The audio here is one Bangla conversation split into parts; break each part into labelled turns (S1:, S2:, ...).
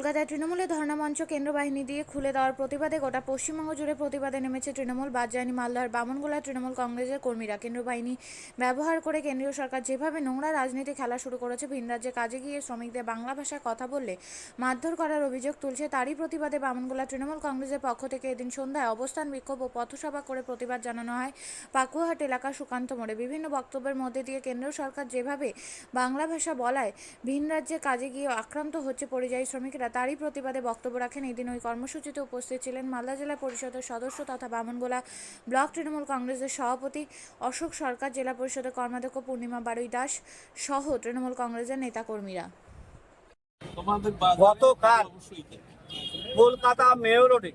S1: কলকাতায় তৃণমূলের ধর্ণা মঞ্চ কেন্দ্র বাহিনী দিয়ে খুলে দেওয়ার প্রতিবাদে গোটা পশ্চিমবঙ্গ জুড়ে প্রতিবাদে নেমেছে তৃণমূল বাদ মালদার, বামনগোলা তৃণমূল কংগ্রেসের কর্মীরা। কেন্দ্র বাহিনী ব্যবহার করে কেন্দ্রীয় সরকার যেভাবে নোংরা রাজনীতি খেলা শুরু করেছে, ভিন রাজ্যে কাজে গিয়ে শ্রমিকদের বাংলা ভাষায় কথা বললে মারধর করার অভিযোগ তুলছে, তারই প্রতিবাদে বামনগোলা তৃণমূল কংগ্রেসের পক্ষ থেকে এদিন সন্ধ্যায় অবস্থান বিক্ষোভ ও পথসভা করে প্রতিবাদ জানানো হয়। পাকুয়াহাট এলাকার সুকান্ত মোড়ে বিভিন্ন বক্তব্যের মধ্যে দিয়ে কেন্দ্র সরকার যেভাবে বাংলা ভাষা বলায়, ভিন রাজ্যে কাজে গিয়ে আক্রান্ত হচ্ছে পরিযায়ী শ্রমিকরা তারই প্রতিবাদে বক্তব্য রাখেন এদিন ওই কর্মসূচিতে উপস্থিত ছিলেন মালদা জেলা পরিষদের সদস্য তথা বামনগোলা ব্লক তৃণমূল কংগ্রেসের সভাপতি অশোক সরকার জেলা পরিষদের কর্মাধ্যক্ষ পূর্ণিমা বারুই দাস সহ তৃণমূল কংগ্রেসের নেতাকর্মীরা।
S2: তোমাদের
S3: গতকাল কলকাতা মেয়র রোডে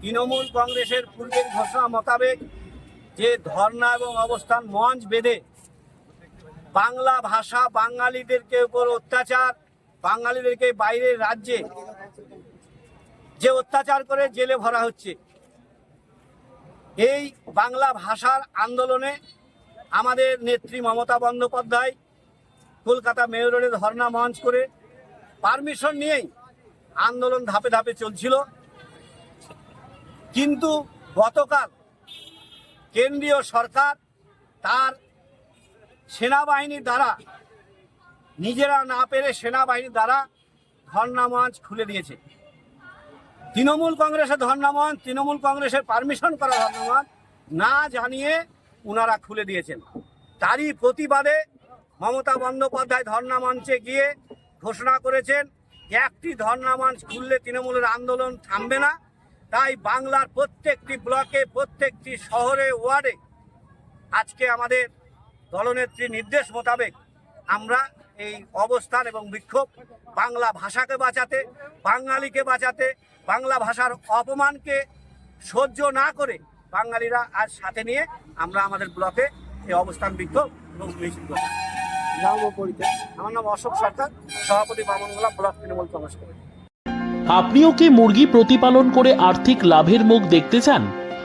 S3: তৃণমূল কংগ্রেসের পূর্বের ঘোষণা মোতাবেক যে ধর্ণা এবং অবস্থান মঞ্চ বেঁধে বাংলা ভাষা বাঙালিদেরকে উপর অত্যাচার বাঙালিদেরকে বাইরের রাজ্যে যে অত্যাচার করে জেলে ভরা হচ্ছে, এই বাংলা ভাষার আন্দোলনে আমাদের নেত্রী মমতা বন্দ্যোপাধ্যায় কলকাতা মেয়র ধর্ণা মঞ্চ করে পারমিশন নিয়েই আন্দোলন ধাপে ধাপে চলছিল। কিন্তু গতকাল কেন্দ্রীয় সরকার তার সেনাবাহিনীর দ্বারা নিজেরা না পেরে সেনাবাহিনীর দ্বারা ধর্ণা মঞ্চ খুলে দিয়েছে। তৃণমূল কংগ্রেসের ধর্ণা মঞ্চ তৃণমূল কংগ্রেসের পারমিশন করা ধর্ণা মঞ্চ না জানিয়ে ওনারা খুলে দিয়েছেন। তারই প্রতিবাদে মমতা বন্দ্যোপাধ্যায় ধর্ণা মঞ্চে গিয়ে ঘোষণা করেছেন, একটি ধর্ণা মঞ্চ খুললে তৃণমূলের আন্দোলন থামবে না। তাই বাংলার প্রত্যেকটি ব্লকে, প্রত্যেকটি শহরে, ওয়ার্ডে আজকে আমাদের দলনেত্রী নির্দেশ মোতাবেক আমরা এই অবস্থান এবং বিক্ষোভ বাংলা ভাষাকে বাঁচাতে, বাঙালিকে বাঁচাতে, বাংলা ভাষার অপমানকে সহ্য না করে বাঙালিরা আজ সাথে নিয়ে আমরা আমাদের ব্লকে এই অবস্থান বিক্ষোভ এবং মিছিল পরিচয়। আমার নাম অশোক সরকার, সভাপতি বামনগোলা, ব্লক তৃণমূল কংগ্রেস
S4: আপনিও কি মুরগি প্রতিপালন করে আর্থিক লাভের মুখ দেখতে চান?